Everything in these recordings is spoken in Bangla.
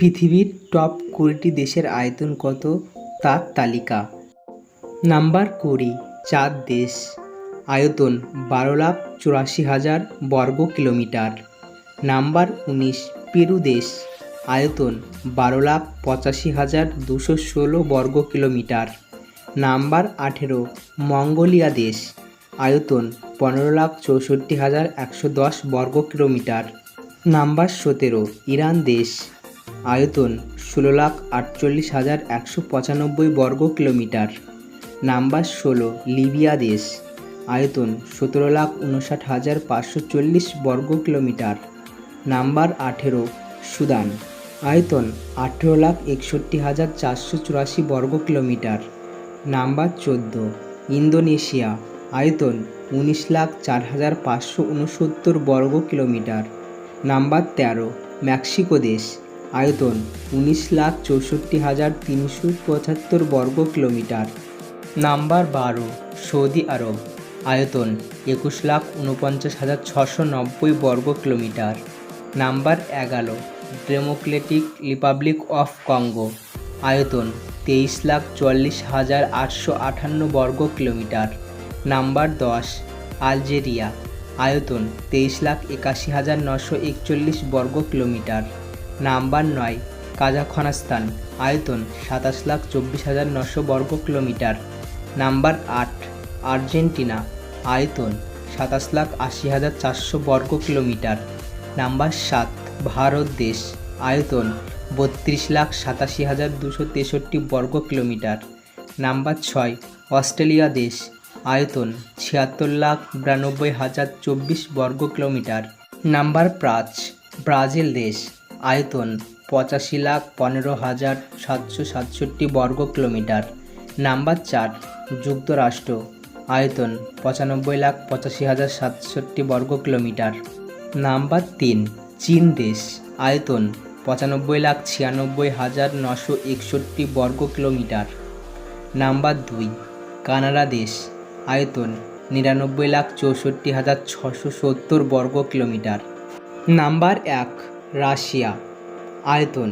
পৃথিবীর টপ কুড়িটি দেশের আয়তন কত তার তালিকা। নাম্বার কুড়ি, চার দেশ। আয়তন বারো লাখ চুরাশি হাজার বর্গ কিলোমিটার। নাম্বার উনিশ, পেরু দেশ। আয়তন বারো লাখ পঁচাশি হাজার দুশো ষোলো বর্গ কিলোমিটার। নাম্বার আঠেরো, মঙ্গোলিয়া দেশ। আয়তন পনেরো লাখ চৌষট্টি হাজার একশো দশ বর্গ কিলোমিটার। নাম্বার সতেরো, ইরান দেশ। আয়তন ষোলো লাখ আটচল্লিশ হাজার একশো পঁচানব্বই বর্গ কিলোমিটার। নাম্বার ষোলো, লিবিয়া দেশ। আয়তন সতেরো লাখ উনষাট হাজার পাঁচশো চল্লিশ বর্গ কিলোমিটার। নাম্বার আঠেরো, সুদান। আয়তন আঠেরো লাখ একষট্টি হাজার চারশো চুরাশি বর্গ কিলোমিটার। নাম্বার চোদ্দ, ইন্দোনেশিয়া। আয়তন উনিশ লাখ চার হাজার পাঁচশো উনসত্তর বর্গ কিলোমিটার। নাম্বার তেরো, মেক্সিকো দেশ। আয়তন উনিশ লাখ চৌষট্টি হাজার তিনশো পঁচাত্তর বর্গ কিলোমিটার। নাম্বার বারো, সৌদি আরব, আয়তন একুশ লাখ উনপঞ্চাশ হাজার ছশো নব্বই বর্গ কিলোমিটার। নাম্বার এগারো, ডেমোক্রেটিক রিপাবলিক অফ কঙ্গো, আয়তন তেইশ লাখ চুয়াল্লিশ হাজার আটশো আটান্ন বর্গ কিলোমিটার। নাম্বার দশ, আলজেরিয়া, আয়তন তেইশ লাখ একাশি হাজার নশো একচল্লিশ বর্গ কিলোমিটার। নাম্বার নয়, কাজাখস্তান, আয়তন সাতাশ লাখ চব্বিশ হাজার নশো বর্গ কিলোমিটার। নাম্বার আট, আর্জেন্টিনা, আয়তন সাতাশ লাখ আশি হাজার চারশো বর্গ কিলোমিটার। নাম্বার সাত, ভারত দেশ, আয়তন বত্রিশ লাখ সাতাশি হাজার দুশো তেষট্টি বর্গ কিলোমিটার। নাম্বার ছয়, অস্ট্রেলিয়া দেশ, আয়তন ছিয়াত্তর লাখ বিরানব্বই হাজার চব্বিশ বর্গ কিলোমিটার। নাম্বার পাঁচ, ব্রাজিল দেশ আয়তন পঁচাশি লাখ পনেরো হাজার সাতশো সাতষট্টি বর্গ কিলোমিটার। নাম্বার চার, যুক্তরাষ্ট্র, আয়তন পঁচানব্বই লাখ পঁচাশি হাজার সাতষট্টি বর্গ কিলোমিটার। নাম্বার তিন, চীন দেশ, আয়তন পঁচানব্বই লাখ ছিয়ানব্বই হাজার নশো একষট্টি বর্গ কিলোমিটার। নাম্বার দুই, কানাডা দেশ, আয়তন নিরানব্বই লাখ চৌষট্টি হাজার ছশো সত্তর বর্গ কিলোমিটার। নাম্বার এক রাশিয়া। আয়তন,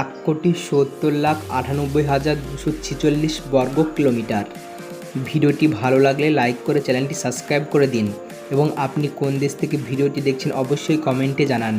এক কোটি সত্তর লাখ আটানব্বই হাজার দুশো ছেচল্লিশ বর্গ কিলোমিটার। ভিডিওটি ভালো লাগলে লাইক করে চ্যানেলটি সাবস্ক্রাইব করে দিন এবং আপনি কোন দেশ থেকে ভিডিওটি দেখছেন অবশ্যই কমেন্টে জানান।